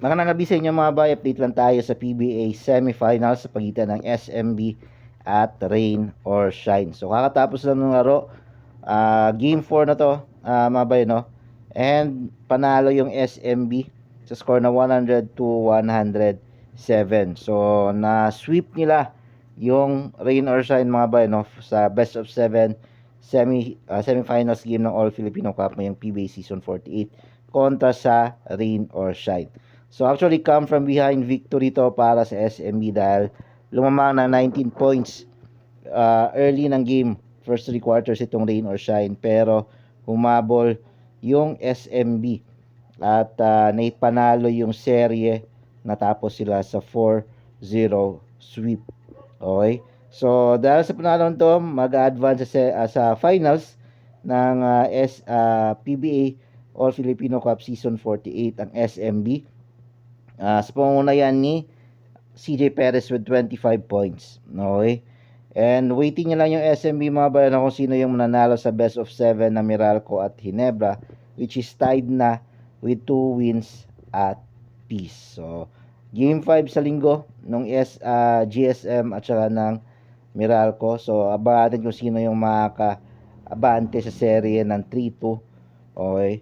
Sa inyo mga bay. Update lang tayo sa PBA semifinals sa pagitan ng SMB at Rain or Shine. So kakatapos lang ng laro. Ah, game 4 na to ah, mga bay no. And panalo yung SMB sa score na 100 to 107. So na sweep nila yung Rain or Shine mga bay no sa best of 7 semi ah, semifinals game ng All Filipino Cup ngayong PBA season 48 kontra sa Rain or Shine. So actually come from behind victory to para sa SMB dahil lumamang na 19 points uh, early ng game. First three quarters itong rain or shine pero humabol yung SMB at uh, naipanalo yung serye natapos sila sa 4-0 sweep. Okay? So dahil sa panalo to, mag-advance sa, ah, sa finals ng ah, S, ah, PBA All Filipino Cup Season 48 ang SMB. Ah, sa panguna yan ni CJ Perez with 25 points. Okay? And waiting nyo lang yung SMB mga bayan kung sino yung mananalo sa best of 7 na Meralco at Hinebra which is tied na with 2 wins at peace. So, game 5 sa linggo nung S, ah, GSM at saka ng Meralco. So, abangan kung sino yung makaka-abante sa serye ng 3-2. Okay?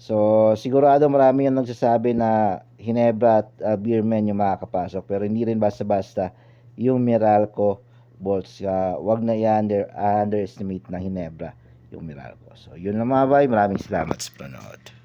So, sigurado marami yung nagsasabi na Hinebra at uh, Beerman yung makakapasok. Pero hindi rin basta-basta yung Meralco Bolts. Uh, wag na i-under, underestimate ng Hinebra yung Meralco. So, yun lang mga bay. Maraming salamat sa panood.